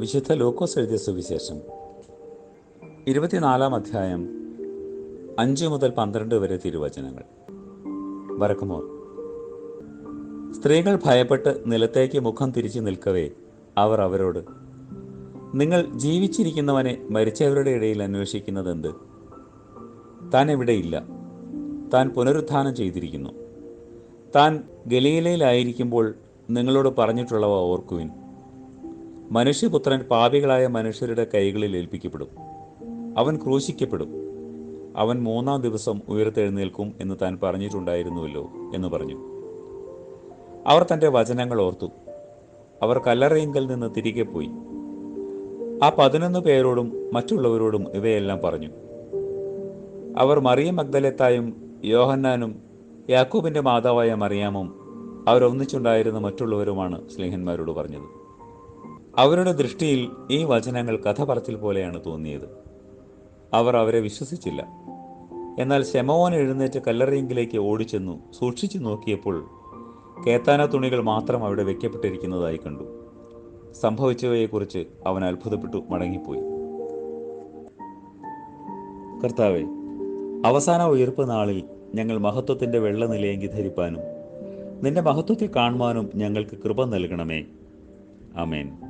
വിശുദ്ധ ലൂക്കോസ് എഴുതിയ സുവിശേഷം. ഇരുപത്തിനാലാം അധ്യായം അഞ്ച് മുതൽ പന്ത്രണ്ട് വരെ തിരുവചനങ്ങൾ. വരക്കുമോർ സ്ത്രീകൾ ഭയപ്പെട്ട് നിലത്തേക്ക് മുഖം തിരിച്ചു നിൽക്കവേ അവർ അവരോട് നിങ്ങൾ ജീവിച്ചിരിക്കുന്നവനെ മരിച്ചവരുടെ ഇടയിൽ അന്വേഷിക്കുന്നതെന്ത്? താൻ എവിടെയില്ല താൻ പുനരുത്ഥാനം ചെയ്തിരിക്കുന്നു. താൻ ഗലീലയിലായിരിക്കുമ്പോൾ നിങ്ങളോട് പറഞ്ഞിട്ടുള്ളവ ഓർക്കുവിൻ. മനുഷ്യപുത്രൻ പാപികളായ മനുഷ്യരുടെ കൈകളിൽ ഏൽപ്പിക്കപ്പെടും. അവൻ ക്രൂശിക്കപ്പെടും. അവൻ മൂന്നാം ദിവസം ഉയർത്തെഴുന്നേൽക്കും എന്ന് താൻ പറഞ്ഞിട്ടുണ്ടായിരുന്നുവല്ലോ എന്ന് പറഞ്ഞു. അവർ തന്റെ വചനങ്ങൾ ഓർത്തു. അവർ കല്ലറയിങ്കൽ നിന്ന് തിരികെ പോയി. ആ പതിനൊന്ന് പേരോടും മറ്റുള്ളവരോടും ഇവയെല്ലാം പറഞ്ഞു. അവർ മറിയം മഗ്ദലത്തായും യോഹന്നാനും യാക്കൂബിന്റെ മാതാവായ മറിയാമും അവരൊന്നിച്ചുണ്ടായിരുന്ന മറ്റുള്ളവരുമാണ് സ്നേഹന്മാരോട് പറഞ്ഞത്. അവരുടെ ദൃഷ്ടിയിൽ ഈ വചനങ്ങൾ കഥ പറച്ചിൽ പോലെയാണ് തോന്നിയത്. അവർ അവരെ വിശ്വസിച്ചില്ല. എന്നാൽ ശമോൻ എഴുന്നേറ്റ് കല്ലറയെങ്കിലേക്ക് ഓടിച്ചെന്നു സൂക്ഷിച്ചു നോക്കിയപ്പോൾ കേത്താന തുണികൾ മാത്രം അവിടെ വെക്കപ്പെട്ടിരിക്കുന്നതായി കണ്ടു. സംഭവിച്ചവയെക്കുറിച്ച് അവൻ അത്ഭുതപ്പെട്ടു മടങ്ങിപ്പോയി. കർത്താവെ അവസാന ഉയർപ്പ് നാളിൽ ഞങ്ങൾ മഹത്വത്തിന്റെ വെള്ള നിലയെങ്കി ധരിപ്പാനും നിന്റെ മഹത്വത്തെ കാണുവാനും ഞങ്ങൾക്ക് കൃപ നൽകണമേ. ആമേൻ.